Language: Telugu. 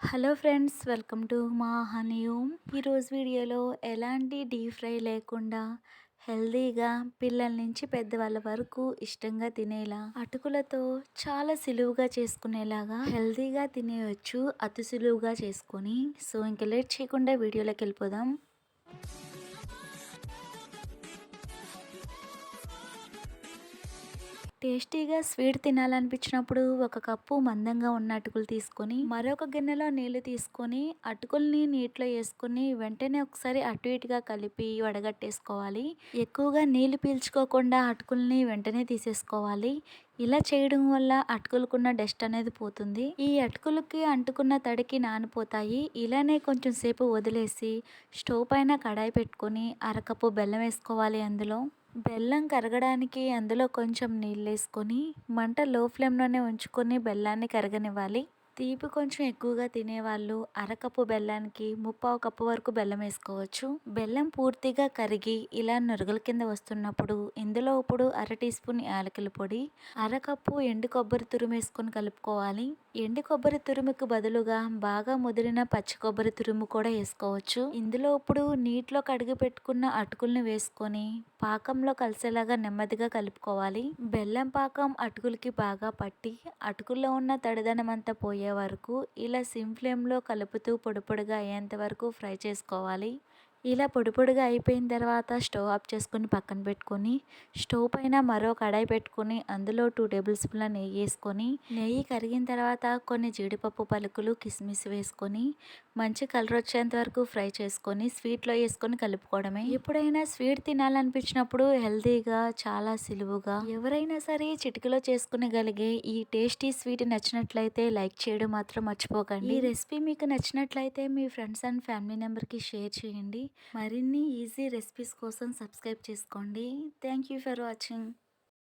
హలో ఫ్రెండ్స్ వెల్కమ్ టు మా హనీ హోమ్ ఈరోజు వీడియోలో ఎలాంటి డీప్ ఫ్రై లేకుండా హెల్దీగా పిల్లల నుంచి పెద్దవాళ్ళ వరకు ఇష్టంగా తినేలా అటుకులతో చాలా సులువుగా చేసుకునేలాగా హెల్దీగా తినేయచ్చు అతి సులువుగా చేసుకొని. సో ఇంక లేట్ చేయకుండా వీడియోలోకి వెళ్ళిపోదాం. టేస్టీగా స్వీట్ తినాలనిపించినప్పుడు ఒక కప్పు మందంగా ఉన్న అటుకులు తీసుకొని మరొక గిన్నెలో నీళ్ళు తీసుకొని అటుకుల్ని నీటిలో వేసుకొని వెంటనే ఒకసారి అటు ఇటుగా కలిపి వడగట్టేసుకోవాలి. ఎక్కువగా నీళ్ళు పీల్చుకోకుండా అటుకుల్ని వెంటనే తీసేసుకోవాలి. ఇలా చేయడం వల్ల అటుకులకున్న డస్ట్ అనేది పోతుంది. ఈ అటుకులకి అంటుకున్న తడికి నానిపోతాయి. ఇలానే కొంచెం సేపు వదిలేసి స్టవ్ పైన కడాయి పెట్టుకొని అరకప్పు బెల్లం వేసుకోవాలి అందులో. బెల్లం కరగడానికి అందులో కొంచెం నీళ్ళు వేసుకొని మంట లో ఫ్లేమ్లోనే ఉంచుకొని బెల్లాన్ని కరగనివ్వాలి. తీపి కొంచెం ఎక్కువగా తినేవాళ్ళు అరకప్పు బెల్లానికి ముప్పావు కప్పు వరకు బెల్లం వేసుకోవచ్చు. బెల్లం పూర్తిగా కరిగి ఇలా నురుగుల కింద వస్తున్నప్పుడు ఇందులో ఇప్పుడు అర టీ స్పూన్ యాలకుల పొడి అరకప్పు ఎండు కొబ్బరి తురుము వేసుకొని కలుపుకోవాలి. ఎండు కొబ్బరి తురుముకు బదులుగా బాగా ముదిరిన పచ్చి కొబ్బరి తురుము కూడా వేసుకోవచ్చు. ఇందులో ఇప్పుడు నీటిలో కడిగి పెట్టుకున్న అటుకుల్ని వేసుకొని పాకంలో కలిసేలాగా నెమ్మదిగా కలుపుకోవాలి. బెల్లం పాకం అటుకులకి బాగా పట్టి అటుకుల్లో ఉన్న తడిదనమంతా పోయే వరకు ఇలా సిమ్ ఫ్లేమ్లో కలుపుతూ పొడి పొడిగా అయ్యేంత వరకు ఫ్రై చేసుకోవాలి. ఇలా పొడి పొడిగా అయిపోయిన తర్వాత స్టవ్ ఆఫ్ చేసుకొని పక్కన పెట్టుకొని స్టవ్ పైన మరో కడాయి పెట్టుకొని అందులో టూ టేబుల్ స్పూన్ల నెయ్యి వేసుకొని నెయ్యి కరిగిన తర్వాత కొన్ని జీడిపప్పు పలుకులు కిస్మిస్ వేసుకొని మంచి కలర్ వచ్చేంత వరకు ఫ్రై చేసుకొని స్వీట్లో వేసుకొని కలుపుకోవడమే. ఎప్పుడైనా స్వీట్ తినాలనిపించినప్పుడు హెల్తీగా చాలా సులువుగా ఎవరైనా సరే చిటికలో చేసుకునగలిగే ఈ టేస్టీ స్వీట్ నచ్చినట్లయితే లైక్ చేయడం మాత్రం మర్చిపోకండి. ఈ రెసిపీ మీకు నచ్చినట్లయితే మీ ఫ్రెండ్స్ అండ్ ఫ్యామిలీ మెంబర్కి షేర్ చేయండి. మరిన్ని ఈజీ రెసిపీస్ కోసం సబ్స్క్రైబ్ చేసుకోండి. Thank you for watching.